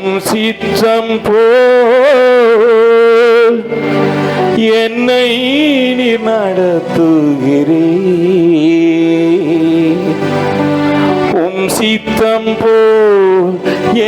உம் சித்தம் போல் என்னை நீ நடத்துகிறீ உம் சித்தம் போல்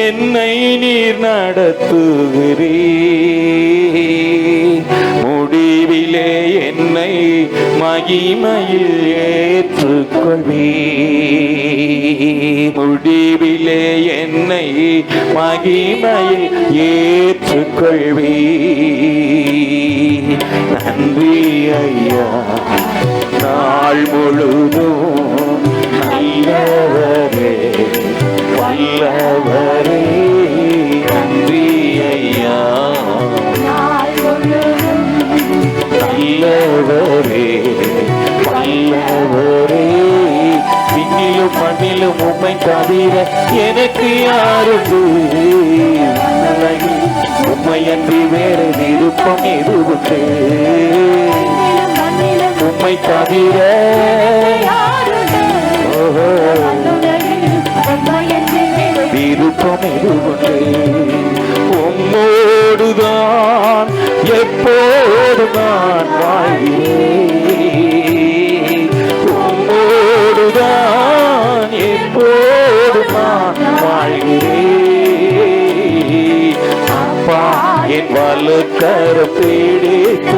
என்னை நீர் நடத்துகிறீ முடிவிலே என்னை மகிமையில் ஏற்றுக்கொள்வே முடிவில் மகிமையில் ஏற்றுக்கொள்வி நன்றி ஐயா. நாள் முழுதும் நல்லவரே வல்லவரே. நன்றி ஐயா. நல்லவரே வல்லவரே. விண்ணிலும் மண்ணிலும் உண்மை தவிர எனக்கு யாருக்கு உண்மை அன்றி வேறு விருப்பம் எதுவுக்கு உண்மை தவிர விருப்பம் எதுவுக்கு உம்மோடுதான் எப்போது நான் வாழ் வலுக்கர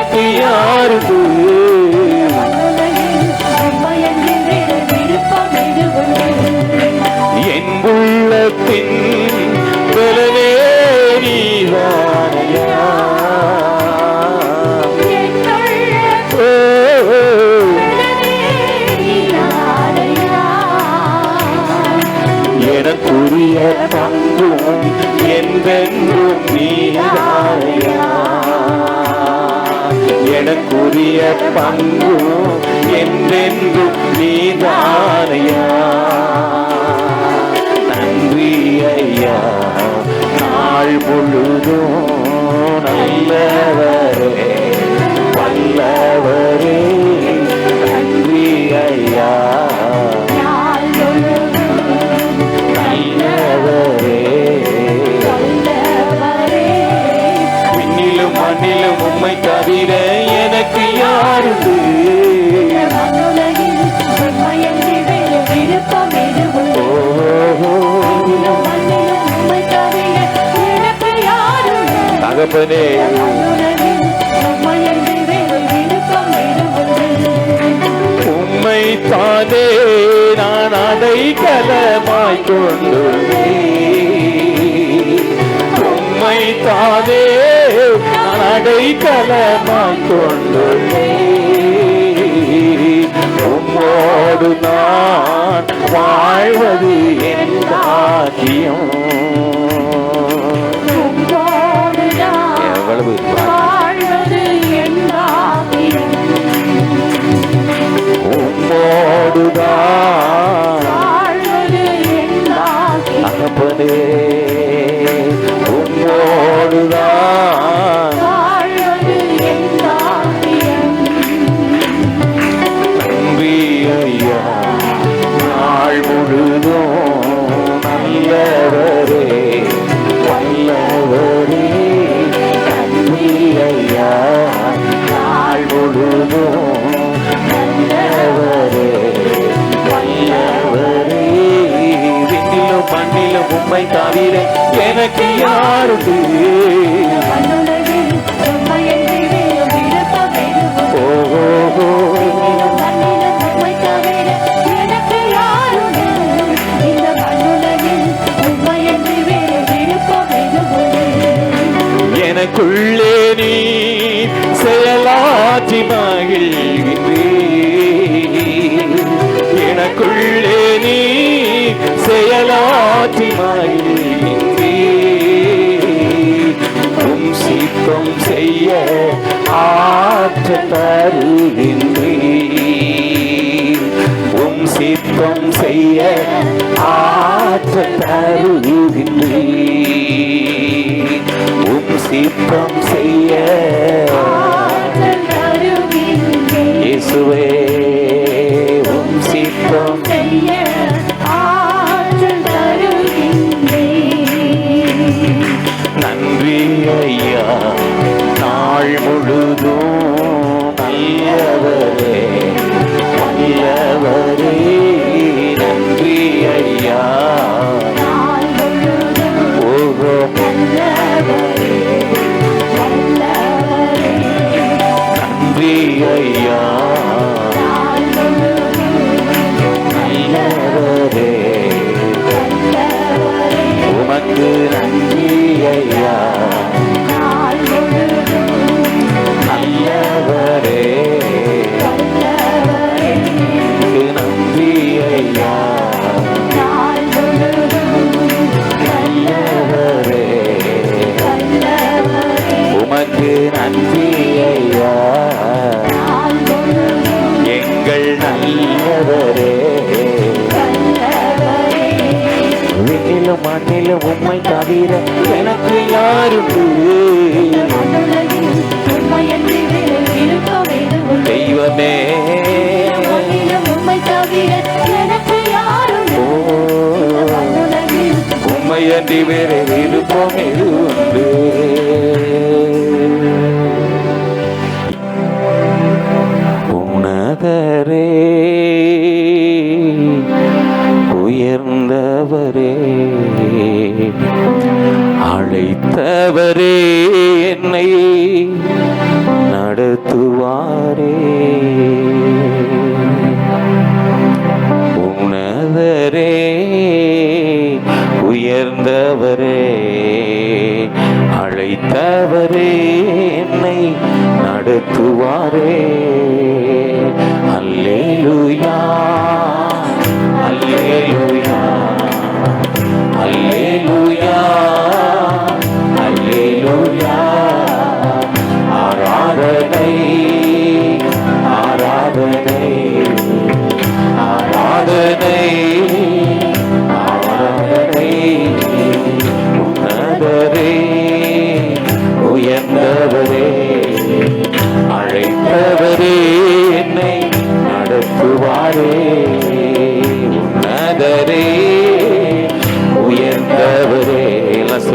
எனக்கு யாருக்கு என் உள்ளத்தின் பலனே நீதானையா எனக்குரிய தங்கும் என்றென்றும் நீதானையா எனக்குரிய பங்கும் என்றென்றும் நீதானையா? நன்றி ஐயா நாள் முழுதும் நல்லவரே வல்லவரே நன்றி ஐயா தகப்பனே உம்மை தானே நான் அதை கலமாய் கொண்டு உம்மை தானே நான் அதை கலமாய் கொண்டு உம்மோடு நான் வாழ்வது என் பாக்கியம். எவ்வளவு வாழ்வது எனக்கு யாரு எனக்குள்ளே நீ செயலாற்றி மகிழ்கின்றே எனக்குள்ளே நீ செயலாற்றி மகிழ் சித்தம் செய்ய ஆற்ற தருகின்றே உம் சித்தம் செய்ய ஆற்ற தருகின்றே உம் சித்தம் செய்ய. இயேசுவே உம் சித்தம் செய்ய. நன்றி நல்லவரே அழைத்தவரே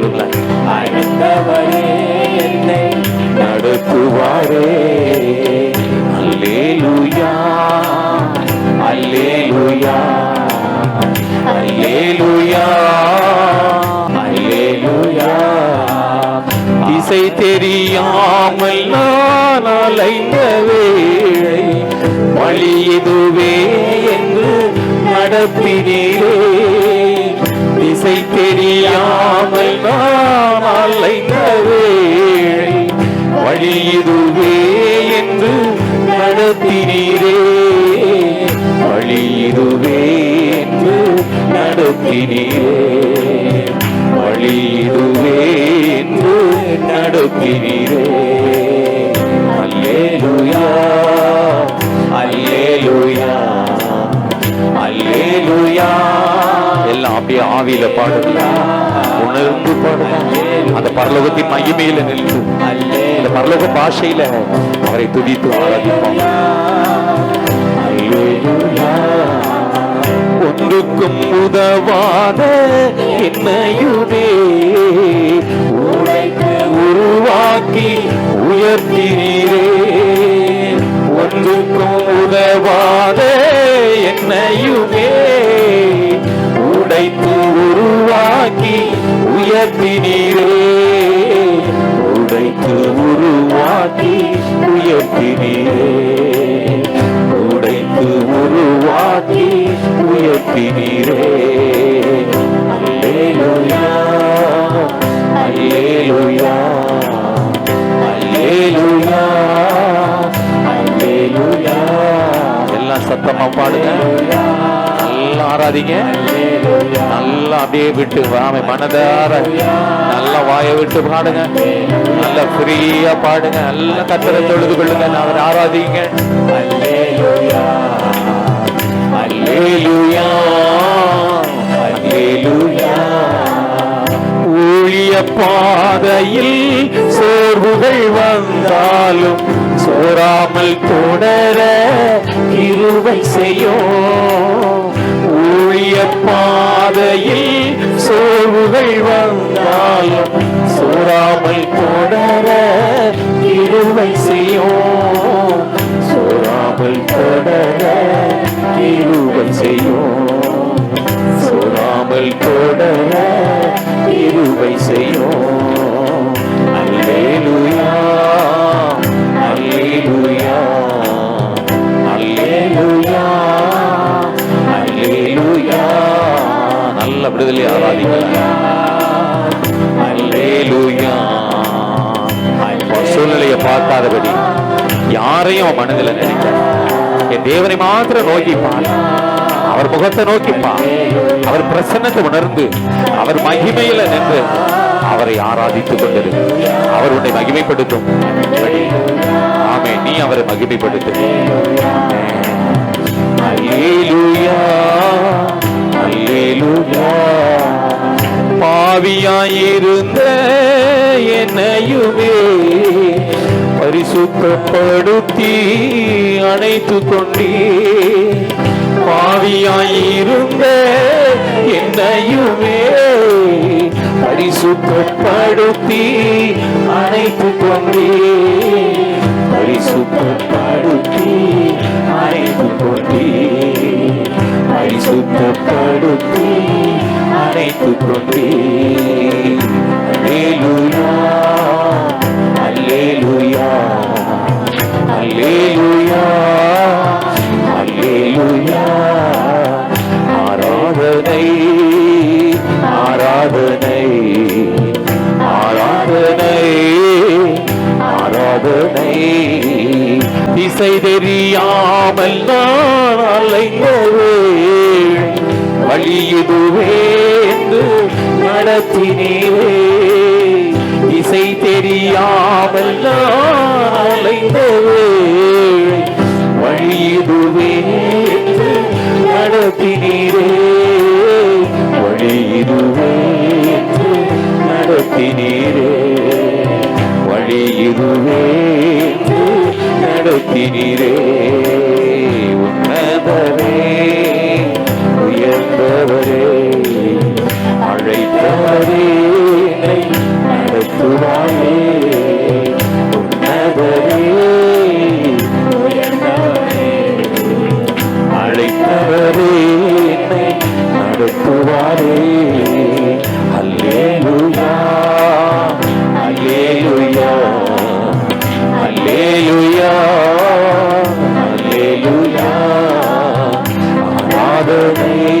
எல்லாம் சொல்லுங்க அழைத்தவரே என்னை நடத்துவாரே. அல்லேலூயா அல்லேலூயா அல்லேலூயா அல்லேலூயா. இசை தெரியாமல் நான் அலைந்த வேளை வழி இதுவே என்று நடப்பினீரே. திசை தெரியாமல் நாம் அலைந்த வேளை வழி இதுவே என்று நடத்தினீரே. வழி இதுவே என்று நடத்தினீரே. வழி இதுவே என்று நடத்தினீரே. அப்படியே பாடுங்க உணர்ந்து பாடுங்க அந்த பரலோகத்தின் மகிமையில நின்று இந்த பரலோக பாஷையில அவரை துதித்து ஆராதிப்போம். ஒன்றுக்கும் உதவாத என்னையுமே உருவாக்கி உயர்த்தினீரே உயர்த்தினீரே உடைத்து உருவாக்கி உயர்த்தினீரே. உடைத்து உருவாக்கி உயர்த்தினீரே. அல்லேலுயா அல்லேலுயா அல்லேலுயா அல்லேலுயா. எல்லாம் சத்தமா பாடுங்க. நல்லா ஆராதிங்க. நல்லா அப்படியே விட்டு வாமை மனதார. நல்லா வாயை விட்டு பாடுங்க. நல்லா ஃப்ரீயா பாடுங்க. நல்லா கத்தரை தொழுது கொள்ளுங்க. அவர் ஆராதிங்க. அல்லேலூயா. அல்லேலூயா. ஊழிய பாதையில் சோர்வுகள் வந்தாலும் சோராமல் தொடர இருவை செய்யும் ஊழிய பாதையில் சோர்வுகள் வந்தாலும் சோராமல் தொடர இருவை செய்யும். சோராமல் தொடர இருவை செய்யும். சொல்லாமல் தொடர இருவை செய்யும். அல்லேலுயா அல்லேலுயா. நல்ல விடுதலை ஆராதிக்கலாம். சூழ்நிலையை பார்க்காதபடி யாரையும் அவன் மனதில் நினைக்க. என் தேவனை மாத்திரம் நோக்கிப்பான் அவர் முகத்தை நோக்கிப்பான் அவர் பிரசன்னத்தை உணர்ந்து அவர் மகிமையில நின்று அவரை ஆராதித்துக் கொண்டிரு. அவர் உன்னை மகிமைப்படுத்தும். ஆமே நீ அவரை மகிமைப்படுத்து. பாவியாயிருந்த என்னையுமே பரிசுத்தப்படுத்தி அணைத்து கொண்டே பாவியாயிருந்த என்னையுமே பரிசுத்தப்படுத்தி அணைத்து கொண்டே பரிசுத்தப்படுத்தி அணைத்து கொண்டே பரிசுத்தப்படுத்தி அணைத்து கொண்டே வழி இதுவே என்று நடத்தினீரே திசை தெரியாமல் அலைந்தவே வழி நடத்தினீரே வழி நடத்தினீரே வழி நடத்தினீரே உன்னதரே You.